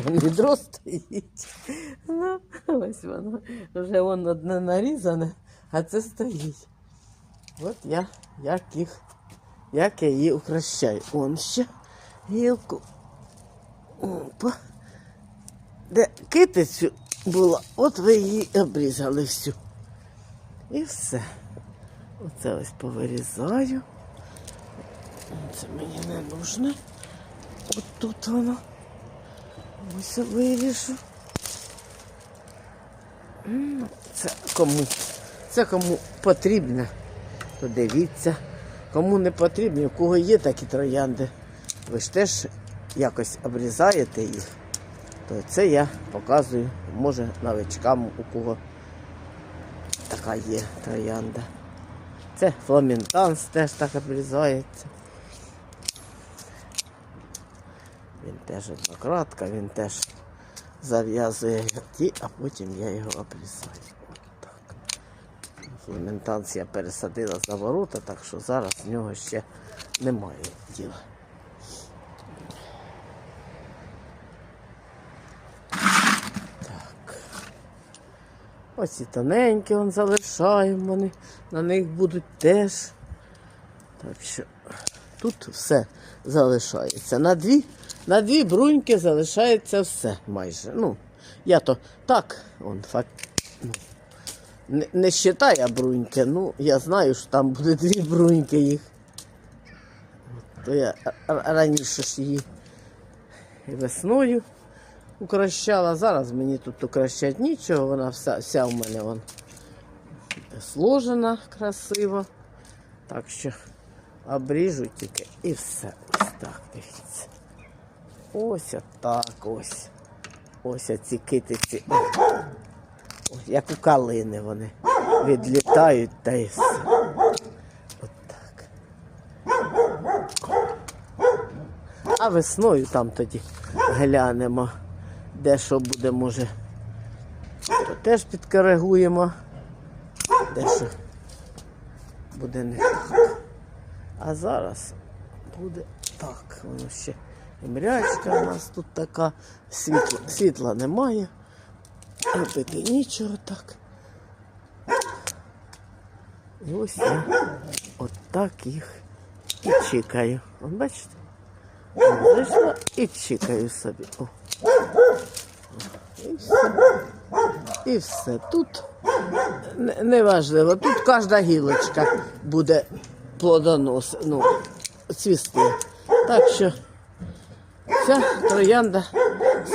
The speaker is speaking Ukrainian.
відро стоїть. Ну, ось воно. Вже воно одне нарізане, а це стоїть. От я як їх, як я її укращаю. Он ще гілку. Опа. Де китицю була, от ви її обрізали всю. І все. Оце ось повирізаю. Це мені не нужно. От тут воно. Ось виріжу. М, Це кому? Це кому потрібно, то дивіться. Кому не потрібно, у кого є такі троянди, ви ж теж якось обрізаєте їх, то це я показую, може новичкам, у кого така є троянда. Це фламентанс теж так обрізається. Він теж однократка, він теж зав'язує ті, а потім я його обрізаю. От так. Фламентанс я пересадила за ворота, так що зараз в нього ще немає діла. Так. Ось і тоненькі он залишаємо, вони на них будуть теж. Так що тут все залишається. На дві, на дві бруньки залишається все майже. Ну, я то так, он факт. Ну, не, не считаю бруньки, ну я знаю, що там буде дві бруньки їх. То я раніше ж її весною укращала. Зараз мені тут укращати нічого, вона вся, вся в мене вон сложена красиво. Так що обріжу тільки і все. Ось так, дивіться. Ось отак ось. Ось оці китиці. Ось, як у калини вони відлітають та й все. От. А весною там тоді глянемо, де що буде, може. То теж підкоригуємо. Де що буде не так. А зараз буде так. Воно ще мрячка у нас тут така. Світла, світла немає. Робити нічого так. І ось я отак їх і чекаю. От бачите? Зайшла і чекаю собі. О. І все. І все. Тут не- неважливо. Тут кожна гілочка буде плодонос, ну, цвісти. Так що ця троянда